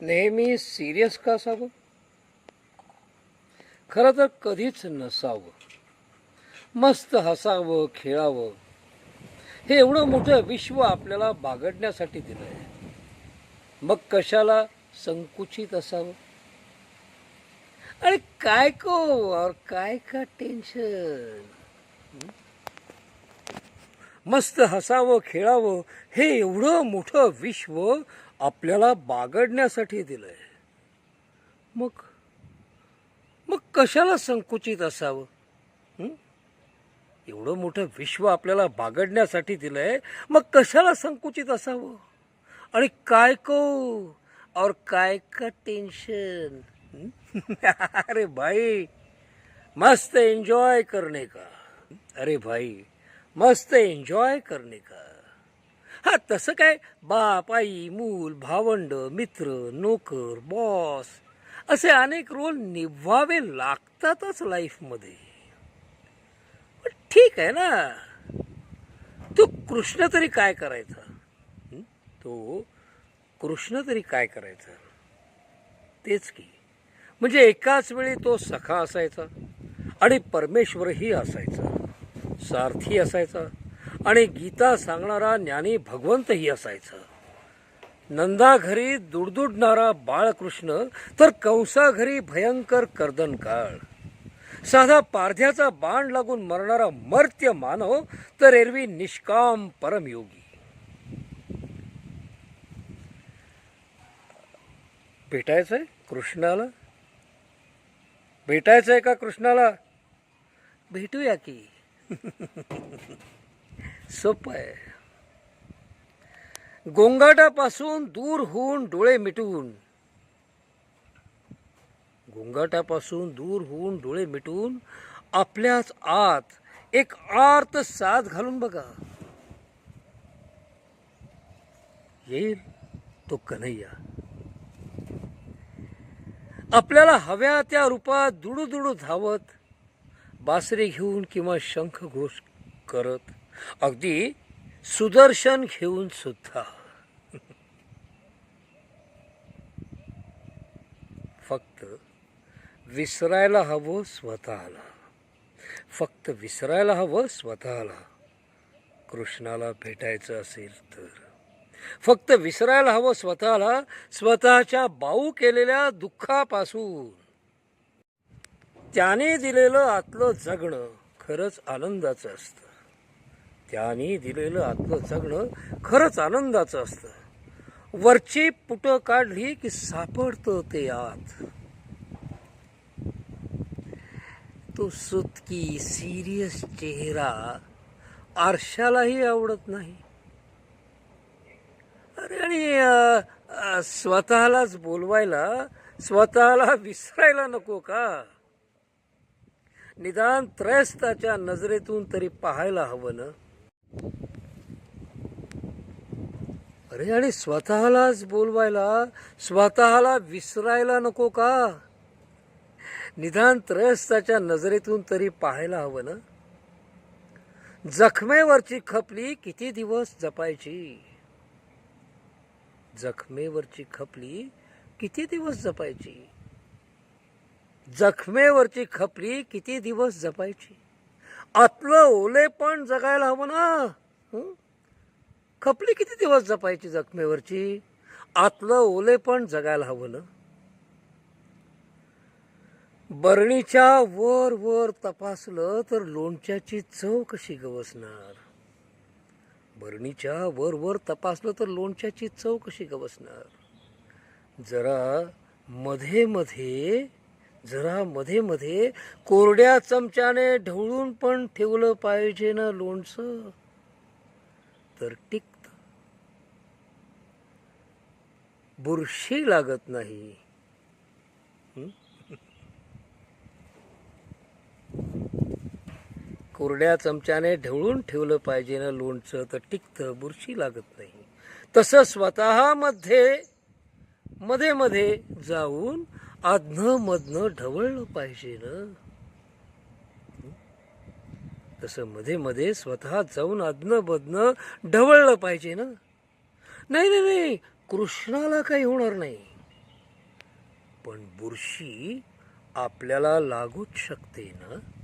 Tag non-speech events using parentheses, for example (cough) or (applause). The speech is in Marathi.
नेहमी सिरियस का असावं? खरं तर कधीच नसावं. मस्त हसावं खेळावं. हे एवढं मोठं विश्व आपल्याला बागडण्यासाठी दिलं आहे मग कशाला संकुचित असावं? अरे काय को और काय का टेन्शन मस्त हसावं खेळावं हे एवढं मोठं विश्व आपल्याला बागडण्यासाठी दिलंय. मग मग कशाला संकुचित असावं? एवढं मोठं विश्व आपल्याला बागडण्यासाठी दिलंय मग कशाला संकुचित असावं? आणि काय को और काय का टेन्शन (laughs) अरे भाई मस्त एन्जॉय करणे का? अरे भाई मस्त एन्जॉय करणे का? हा तसं काय? बाप आई मूल भावंड मित्र नोकर बॉस असे अनेक रोल निभवावे लागतातच लाईफमध्ये पण ठीक आहे ना? तो कृष्ण तरी काय करायचा? तो कृष्ण तरी काय करायचा? तेच की. म्हणजे एकाच वेळी तो सखा असायचा आणि परमेश्वरही असायचा. सारथी असायचा. आणि गीता सांगणारा ज्ञानी भगवंतही असायचा. नंदा घरी दुडदुडणारा बाळकृष्ण तर कंसा घरी भयंकर कर्दन काळ साधा पारध्याचा बाण लागून मरणारा मर्त्य मानव तर एरवी निष्काम परमयोगी. भेटायचंय कृष्णाला? भेटायचंय का कृष्णाला? भेटूया की. (laughs) सोपं आहे. गोंगाटापासून दूर होऊन डोळे मिटून. गोंगाटापासून दूर होऊन डोळे मिटून आपल्याच आत एक आर्त साथ घालून बघा. येईल तो कन्हैया. आपल्याला हव्या त्या रूपात दुडू दुडू धावत बासरी घेऊन किंवा शंख घोष करत अगदी सुदर्शन घेऊन सुद्धा. फक्त विसरायला हवं स्वतःला. फक्त विसरायला हवं स्वतःला. कृष्णाला भेटायचं असेल तर. फक्त विसरायला हवं स्वतःला स्वतःच्या बाऊ केलेल्या दुःखापासून. त्याने दिलेलं आतलं जगणं खरंच आनंदाचं असतं. त्याने दिलेलं आतलं जगणं खरंच आनंदाचं असतं. वरची पुटं काढली की सापडतं ते आत. तो सुतकी सिरियस चेहरा आरशालाही आवडत नाही. अरे आणि स्वतःलाच बोलवायला स्वतःला विसरायला नको का? निदान त्रयस्ताच्या नजरेतून तरी पाहायला हवं ना? अरे आणि स्वतःलाच बोलवायला स्वतःला विसरायला नको का? निदान त्रयस्ताच्या नजरेतून तरी पाहायला हवं ना? जखमेवरची खपली किती दिवस जपायची? जखमेवरची खपली किती दिवस जपायची? जखमेवरची खपली किती दिवस जपायची? आतलं ओले पण जगायला हवं ना? खपली किती दिवस जपायची जखमेवरची? आतलं ओले पण जगायला हवं ना? बरणीच्या वर वर तपासलं तर लोणच्याची चव कशी गवसणार? बरणीच्या वर वर तपासलं तर लोणच्याची चव कशी गवसणार? जरा मध्ये मध्ये जरा मध्ये मध्ये कोरड्या चमच्याने ढवळून पण ठेवलं पाहिजे ना लोणचं. तर टिकत. बुरशी लागत नाही. कोरड्या चमच्याने ढवळून ठेवलं पाहिजे ना लोणचं तर टिकतं बुरशी लागत नाही. तसं स्वतःमध्ये मध्ये मध्ये जाऊन आधनं मधनं ढवळलं पाहिजे ना? तसं मध्ये मध्ये स्वतः जाऊन आधनं मधनं ढवळलं पाहिजे ना? नाही नाही नाही कृष्णाला काही होणार नाही. पण बुरशी आपल्याला लागूच शकते ना?